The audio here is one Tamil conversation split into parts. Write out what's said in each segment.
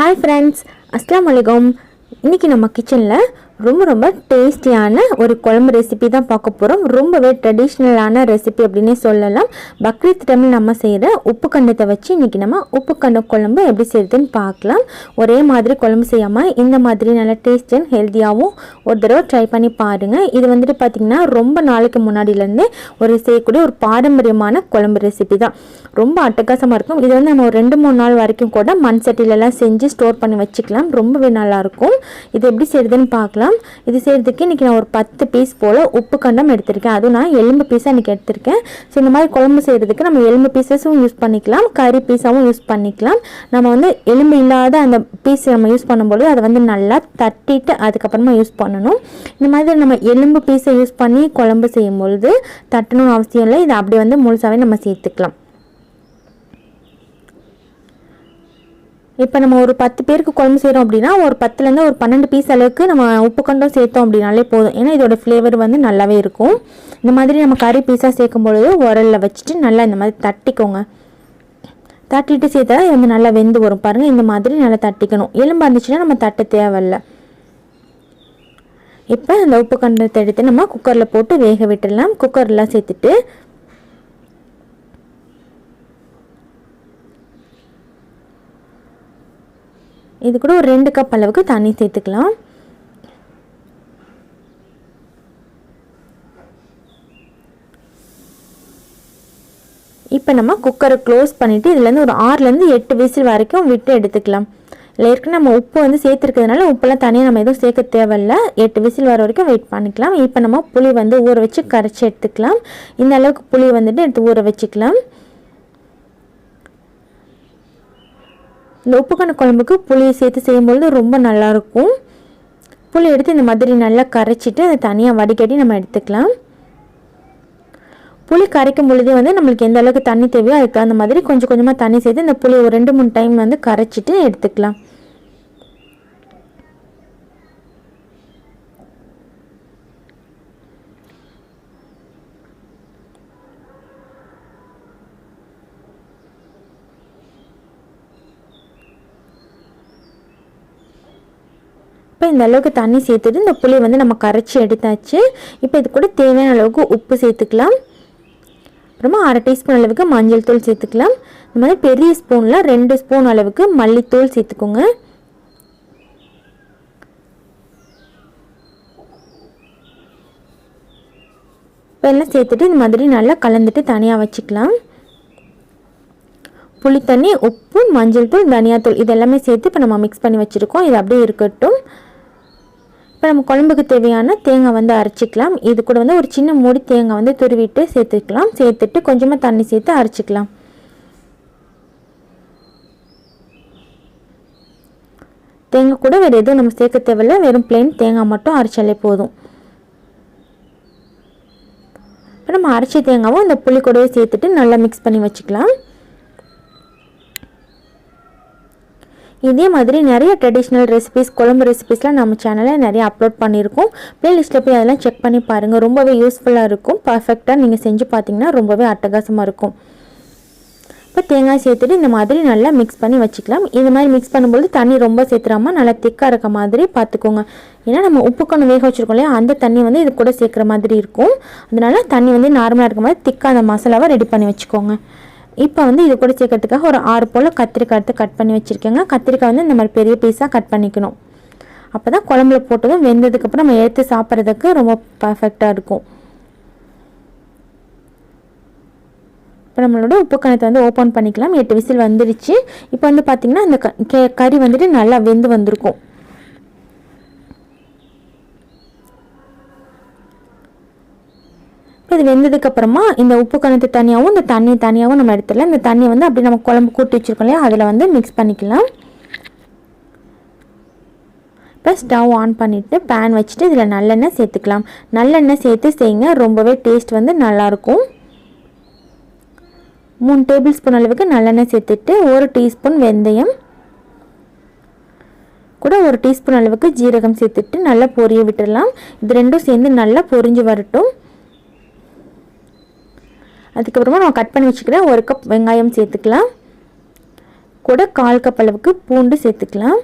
ஹாய் ஃப்ரெண்ட்ஸ் அஸ்லாம் வலைக்கம் இன்றைக்கி நம்ம கிச்சனில் ரொம்ப ரொம்ப டேஸ்டியான ஒரு குழம்பு ரெசிபி தான் பார்க்க போகிறோம் ரொம்பவே ட்ரெடிஷ்னலான ரெசிபி அப்படின்னே சொல்லலாம். பக்ரீத் டைமில் நம்ம செய்கிற உப்பு கண்டத்தை வச்சு இன்றைக்கி நம்ம உப்பு கண்ட குழம்பு எப்படி செய்யுதுன்னு பார்க்கலாம். ஒரே மாதிரி குழம்பு செய்யாமல் இந்த மாதிரி நல்லா டேஸ்ட் அண்ட் ஹெல்த்தியாகவும் ஒரு தடவை ட்ரை பண்ணி பாருங்கள் இது வந்துட்டு பார்த்திங்கன்னா ரொம்ப நாளைக்கு முன்னாடியிலேருந்தே ஒரு செய்யக்கூடிய ஒரு பாரம்பரியமான குழம்பு ரெசிபி தான். ரொம்ப அட்டகாசமாக இருக்கும். இது வந்து நம்ம ஒரு ரெண்டு மூணு நாள் வரைக்கும் கூட மண் சட்டிலெல்லாம் செஞ்சு ஸ்டோர் பண்ணி வச்சுக்கலாம். ரொம்பவே நல்லாயிருக்கும் இது எப்படி செய்யுதுன்னு பார்க்கலாம். இது செய்கிறதுக்கு இன்றைக்கி நான் ஒரு பத்து பீஸ் போல் உப்பு கண்டம் எடுத்திருக்கேன். அதுவும் நான் எலும்பு பீஸாக இன்றைக்கி எடுத்திருக்கேன். ஸோ இந்த மாதிரி குழம்பு செய்கிறதுக்கு நம்ம எலும்பு பீசஸும் யூஸ் பண்ணிக்கலாம். கறி பீஸாகவும் யூஸ் பண்ணிக்கலாம். நம்ம வந்து எலும்பு இல்லாத அந்த பீஸ் நம்ம யூஸ் பண்ணும்போது அதை வந்து நல்லா தட்டிட்டு அதுக்கப்புறமா யூஸ் பண்ணணும். இந்த மாதிரி நம்ம எலும்பு பீஸை யூஸ் பண்ணி குழம்பு செய்யும்பொழுது தட்டணும்னு அவசியம் இல்லை. இதை அப்படியே வந்து முழுசாகவே நம்ம சேர்த்துக்கலாம். இப்போ நம்ம ஒரு பத்து பேருக்கு குழம்பு செய்கிறோம் அப்படின்னா ஒரு பத்துலேருந்து ஒரு பன்னெண்டு பீஸ் அளவுக்கு நம்ம உப்பு கண்டம் சேர்த்தோம் அப்படின்னாலே போதும். ஏன்னா இதோட ஃப்ளேவர் வந்து நல்லாவே இருக்கும். இந்த மாதிரி நம்ம கறி பீஸாக சேர்க்கும் பொழுது உரலில் வச்சுட்டு நல்லா இந்த மாதிரி தட்டிக்கோங்க. தட்டிட்டு சேர்த்தா இது வந்து நல்லா வெந்து வரும். பாருங்கள் இந்த மாதிரி நல்லா தட்டிக்கணும். எலும்பு இருந்துச்சுன்னா நம்ம தட்ட தேவையில்ல. இப்போ அந்த உப்பு கண்டத்தை எடுத்து நம்ம குக்கரில் போட்டு வேக விட்டுடலாம். குக்கர்லாம் சேர்த்துட்டு இது கூட ஒரு ரெண்டு கப் அளவுக்கு தண்ணி சேர்த்துக்கலாம். இப்போ நம்ம குக்கரை க்ளோஸ் பண்ணிவிட்டு இதுலேருந்து ஒரு ஆறுலேருந்து எட்டு விசில் வரைக்கும் விட்டு எடுத்துக்கலாம். இல்லை ஏற்கனவே நம்ம உப்பு வந்து சேர்த்துருக்கிறதுனால உப்பெல்லாம் தனியாக நம்ம எதுவும் சேர்க்க தேவையில்ல. எட்டு விசில் வர வரைக்கும் வெயிட் பண்ணிக்கலாம். இப்போ நம்ம புளி வந்து ஊற வச்சு கரைச்சி எடுத்துக்கலாம். இந்த அளவுக்கு புளி வந்துட்டு எடுத்து ஊற வச்சுக்கலாம். இந்த உப்புக்கண்ண குழம்புக்கு புளியை சேர்த்து செய்யும்பொழுது ரொம்ப நல்லாயிருக்கும். புளி எடுத்து இந்த மாதிரி நல்லா கரைச்சிட்டு அதை தனியாக வடிகட்டி நம்ம எடுத்துக்கலாம். புளி கரைக்கும் பொழுதே வந்து நம்மளுக்கு எந்த அளவுக்கு தண்ணி தேவையோ அதுக்கு அந்த மாதிரி கொஞ்சம் கொஞ்சமாக தண்ணி சேர்த்து இந்த புளி ஒரு ரெண்டு மூணு டைம் வந்து கரைச்சிட்டு எடுத்துக்கலாம். இந்த அளவுக்கு தண்ணி சேர்த்துட்டு இந்த புளியை வந்து நம்ம கரைச்சி எடுத்தாச்சு. இப்போ இது கூட தேவையான அளவுக்கு உப்பு சேர்த்துக்கலாம். அப்புறமா அரை டீஸ்பூன் அளவுக்கு மஞ்சள் தூள் சேர்த்துக்கலாம். இந்த மாதிரி பெரிய ஸ்பூனில் ரெண்டு ஸ்பூன் அளவுக்கு மல்லித்தூள் சேர்த்துக்கோங்க. இப்போ எல்லாம் சேர்த்துட்டு இந்த மாதிரி நல்லா கலந்துட்டு தனியாக வச்சுக்கலாம். புளி தண்ணி உப்பு மஞ்சள் தூள் தனியாத்தூள் இது எல்லாமே சேர்த்து இப்போ நம்ம மிக்ஸ் பண்ணி வச்சுருக்கோம். இது அப்படியே இருக்கட்டும். இப்போ நம்ம குழம்புக்கு தேவையான தேங்காய் வந்து அரைச்சிக்கலாம். இது கூட வந்து ஒரு சின்ன மூடி தேங்காய் வந்து துருவிட்டு சேர்த்துக்கலாம். சேர்த்துட்டு கொஞ்சமாக தண்ணி சேர்த்து அரைச்சிக்கலாம். தேங்காய் கூட வேறு எதுவும் நம்ம சேர்க்க தேவையில்ல. வெறும் பிளெயின் தேங்காய் மட்டும் அரைச்சாலே போதும். இப்போ நம்ம அரைச்ச தேங்காவும் இந்த புளி கூடவே சேர்த்துட்டு நல்லா மிக்ஸ் பண்ணி வச்சுக்கலாம். இதே மாதிரி நிறைய ட்ரெடிஷ்னல் ரெசிபிஸ் குழம்பு ரெசிபிஸ்லாம் நம்ம சேனலில் நிறைய அப்லோட் பண்ணியிருக்கோம். ப்ளேலிஸ்ட்டில் போய் அதெல்லாம் செக் பண்ணி பாருங்கள் ரொம்பவே யூஸ்ஃபுல்லாக இருக்கும். பர்ஃபெக்டாக நீங்கள் செஞ்சு பார்த்தீங்கன்னா ரொம்பவே அட்டகாசமாக இருக்கும். இப்போ தேங்காய் சேர்த்துட்டு இந்த மாதிரி நல்லா மிக்ஸ் பண்ணி வச்சுக்கலாம். இந்த மாதிரி மிக்ஸ் பண்ணும்போது தண்ணி ரொம்ப சேர்த்துறாமல் நல்லா திக்காக இருக்க மாதிரி பார்த்துக்கோங்க. ஏன்னா நம்ம உப்புக்கணும் வேக வச்சுருக்கோம் இல்லையா? அந்த தண்ணி வந்து இது கூட சேர்க்குற மாதிரி இருக்கும். அதனால தண்ணி வந்து நார்மலாக இருக்க மாதிரி திக்காக அந்த மசாலாவை ரெடி பண்ணி வச்சுக்கோங்க. இப்போ வந்து இது கூட சேர்க்கறதுக்காக ஒரு ஆறு போல் கத்திரிக்காய் எடுத்து கட் பண்ணி வச்சுருக்கேங்க. கத்திரிக்காய் வந்து இந்த மாதிரி பெரிய பீஸாக கட் பண்ணிக்கணும். அப்போ தான் குழம்புல போட்டதும் வெந்ததுக்கப்புறம் நம்ம எடுத்து சாப்பிட்றதுக்கு ரொம்ப பர்ஃபெக்டாக இருக்கும். இப்போ நம்மளோட உப்பு கணத்தை வந்து ஓப்பன் பண்ணிக்கலாம். எட்டு விசில் வந்துடுச்சு இப்போ வந்து பார்த்திங்கன்னா அந்த கே கறி வந்துட்டு நல்லா வெந்து வந்திருக்கும். இப்போ இது வெந்ததுக்கப்புறமா இந்த உப்பு கணத்து தனியாகவும் இந்த தண்ணி தனியாகவும் நம்ம எடுத்துடலாம். இந்த தண்ணியை வந்து அப்படி நம்ம குழம்பு கூட்டி வச்சுருக்கோம் இல்லையா? அதில் வந்து மிக்ஸ் பண்ணிக்கலாம். இப்போ ஸ்டவ் ஆன் பண்ணிவிட்டு பேன் வச்சுட்டு இதில் நல்லெண்ணெய் சேர்த்துக்கலாம். நல்லெண்ணெய் சேர்த்து செய்யுங்க. ரொம்பவே டேஸ்ட் வந்து நல்லாயிருக்கும். மூணு டேபிள் ஸ்பூன் அளவுக்கு நல்லெண்ணெய் சேர்த்துட்டு ஒரு டீஸ்பூன் வெந்தயம். கூட ஒரு டீஸ்பூன் அளவுக்கு ஜீரகம் சேர்த்துட்டு நல்லா பொரிய விட்டுடலாம். இது ரெண்டும் சேர்ந்து நல்லா பொரிஞ்சு வரட்டும். அதுக்கப்புறமா நான் கட் பண்ணி வச்சுக்கிறேன். ஒரு கப் வெங்காயம் சேர்த்துக்கலாம். கூட கால் கப் அளவுக்கு பூண்டு சேர்த்துக்கலாம்.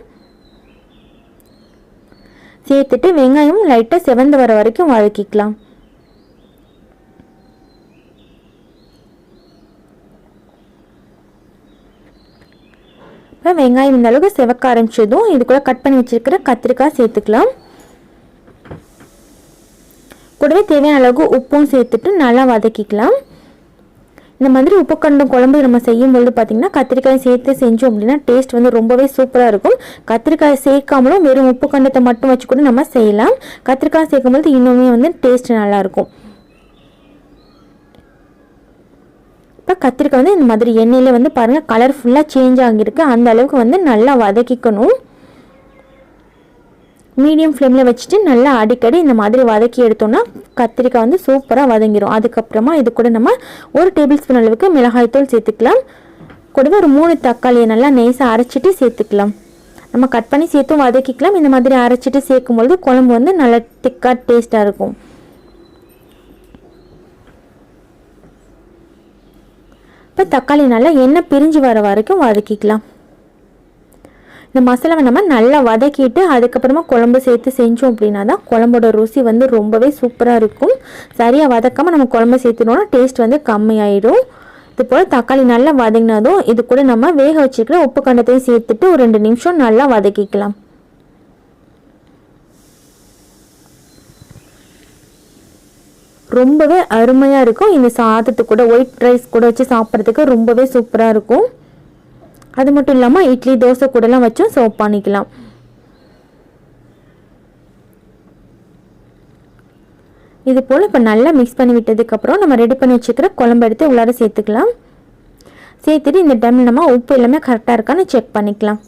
சேர்த்துட்டு வெங்காயம் லைட்டாக செவந்து வர வரைக்கும் வதக்கிக்கலாம். இப்போ வெங்காயம் இந்த அளவுக்கு செவக்க ஆரம்பிச்சதும் இது கூட கட் பண்ணி வச்சுருக்கிற கத்திரிக்காய் சேர்த்துக்கலாம். கூடவே தேவையான அளவுக்கு உப்பும் சேர்த்துட்டு நல்லா வதக்கிக்கலாம். இந்த மாதிரி உப்பு கண்டம் குழம்பு நம்ம செய்யும்பொழுது பார்த்திங்கன்னா கத்திரிக்காய் சேர்த்து செஞ்சோம் அப்படின்னா டேஸ்ட் வந்து ரொம்பவே சூப்பராக இருக்கும். கத்திரிக்காய் சேர்க்காமலும் வெறும் உப்பு கண்டத்தை மட்டும் வச்சு கூட நம்ம செய்யலாம். கத்திரிக்காய் சேர்க்கும்போது இன்னுமே வந்து டேஸ்ட் நல்லாயிருக்கும் இப்போ கத்திரிக்காய் வந்து இந்த மாதிரி எண்ணெயில் வந்து பாருங்கள் கலர் ஃபுல்லாக சேஞ்ச் ஆகியிருக்கு. அந்த அளவுக்கு வந்து நல்லா வதக்கிக்கணும். மீடியம் ஃப்ளேமில் வச்சுட்டு நல்லா அடிக்கடி இந்த மாதிரி வதக்கி எடுத்தோம்னா கத்திரிக்காய் வந்து சூப்பராக வதங்கிடும் அதுக்கப்புறமா இது கூட நம்ம ஒரு டேபிள் ஸ்பூன் அளவுக்கு மிளகாய்த்தூள் சேர்த்துக்கலாம். கூடவே ஒரு மூணு தக்காளியை நல்லா நெய்ஸாக அரைச்சிட்டு சேர்த்துக்கலாம். நம்ம கட் பண்ணி சேர்த்தும் வதக்கிக்கலாம். இந்த மாதிரி அரைச்சிட்டு சேர்க்கும்பொழுது குழம்பு வந்து நல்லா திக்காக டேஸ்ட்டாக இருக்கும். இப்போ தக்காளி நல்லா எண்ணெய் பிரிஞ்சு வர வரைக்கும் வதக்கிக்கலாம். இந்த மசாலாவை நம்ம நல்லா வதக்கிட்டு அதுக்கப்புறமா குழம்பு சேர்த்து செஞ்சோம் அப்படின்னா தான் குழம்போட ருசி வந்து ரொம்பவே சூப்பராக இருக்கும். சரியாக வதக்காமல் நம்ம குழம்பு சேர்த்துனோன்னா டேஸ்ட் வந்து கம்மியாயிடும். இது போல் தக்காளி நல்லா வதங்கினதும் இது கூட நம்ம வேக வச்சுக்கிற உப்பு கண்டத்தையும் சேர்த்துட்டு ஒரு ரெண்டு நிமிஷம் நல்லா வதக்கிக்கலாம். ரொம்பவே அருமையாக இருக்கும். இந்த சாதத்து கூட ஒயிட் ரைஸ் கூட வச்சு சாப்பிட்றதுக்கு ரொம்பவே சூப்பராக இருக்கும். அது மட்டும் இல்லாமல் இட்லி தோசை கூடலாம் வச்சும் சர்வ் பண்ணிக்கலாம். இது போல் இப்போ நல்லா மிக்ஸ் பண்ணி விட்டதுக்கப்புறம் நம்ம ரெடி பண்ணி வச்சுக்கிற குழம்பு எடுத்து உள்ளார சேர்த்துக்கலாம். சேர்த்துட்டு இந்த டைமில் நம்ம உப்பு எல்லாமே கரெக்டாக இருக்கான்னு செக் பண்ணிக்கலாம்.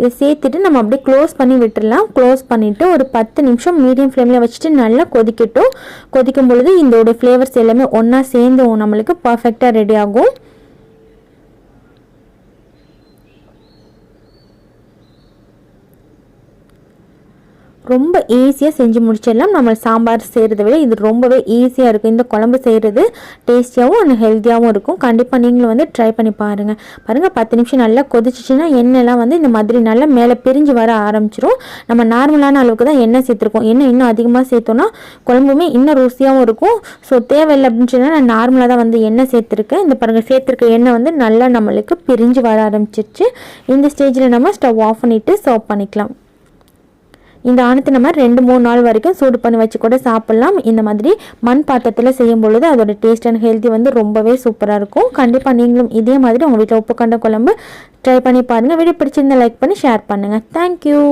இதை சேர்த்துட்டு நம்ம அப்படியே க்ளோஸ் பண்ணி விட்டுடலாம் க்ளோஸ் பண்ணிவிட்டு ஒரு பத்து நிமிஷம் மீடியம் ஃப்ளேமில் வச்சுட்டு நல்லா கொதிக்கட்டும். கொதிக்கும் பொழுது இதோட ஃப்ளேவர்ஸ் எல்லாமே ஒன்றா சேர்ந்து நம்மளுக்கு பர்ஃபெக்டாக ரெடி ஆகும். ரொம்ப ஈஸியாக செஞ்சு முடிச்சிடலாம். நம்ம சாம்பார் செய்கிறத விட இது ரொம்பவே ஈஸியாக இருக்கும். இந்த குழம்பு செய்கிறது டேஸ்டியாகவும் அண்ட் ஹெல்த்தியாகவும் இருக்கும். கண்டிப்பாக நீங்களும் வந்து ட்ரை பண்ணி பாருங்கள் பாருங்கள் பத்து நிமிஷம் நல்லா கொதிச்சிச்சின்னா எண்ணெய்லாம் வந்து இந்த மாதிரி நல்லா மேலே பிரிஞ்சு வர ஆரம்பிச்சிரும். நம்ம நார்மலான அளவுக்கு தான் எண்ணெய் சேர்த்துருக்கோம். எண்ணெய் இன்னும் அதிகமாக சேர்த்தோன்னா குழம்புமே இன்னும் ருசியாகவும் இருக்கும். ஸோ தேவையில்லை அப்படின்னு சொன்னால் நான் நார்மலாக தான் வந்து எண்ணெய் சேர்த்துருக்கேன். இந்த பாருங்கள் சேர்த்துருக்க எண்ணெய் வந்து நல்லா நம்மளுக்கு பிரிஞ்சு வர ஆரம்பிச்சிருச்சு. இந்த ஸ்டேஜில் நம்ம ஸ்டவ் ஆஃப் பண்ணிவிட்டு சர்வ் பண்ணிக்கலாம். இந்த ஆணத்தை நம்ம ரெண்டு மூணு நாள் வரைக்கும் சூடு பண்ணி வச்சு கூட சாப்பிட்லாம். இந்த மாதிரி மண் பாத்திரத்தில் செய்யும் பொழுது அதோட டேஸ்ட் அண்ட் ஹெல்த்தி வந்து ரொம்பவே சூப்பராக இருக்கும். கண்டிப்பாக நீங்களும் இதே மாதிரி உங்கள் வீட்டில் உப்பு கண்ட குழம்பு ட்ரை பண்ணி பாருங்கள் வீடியோ பிடிச்சிருந்தா லைக் பண்ணி ஷேர் பண்ணுங்கள் தேங்க்யூ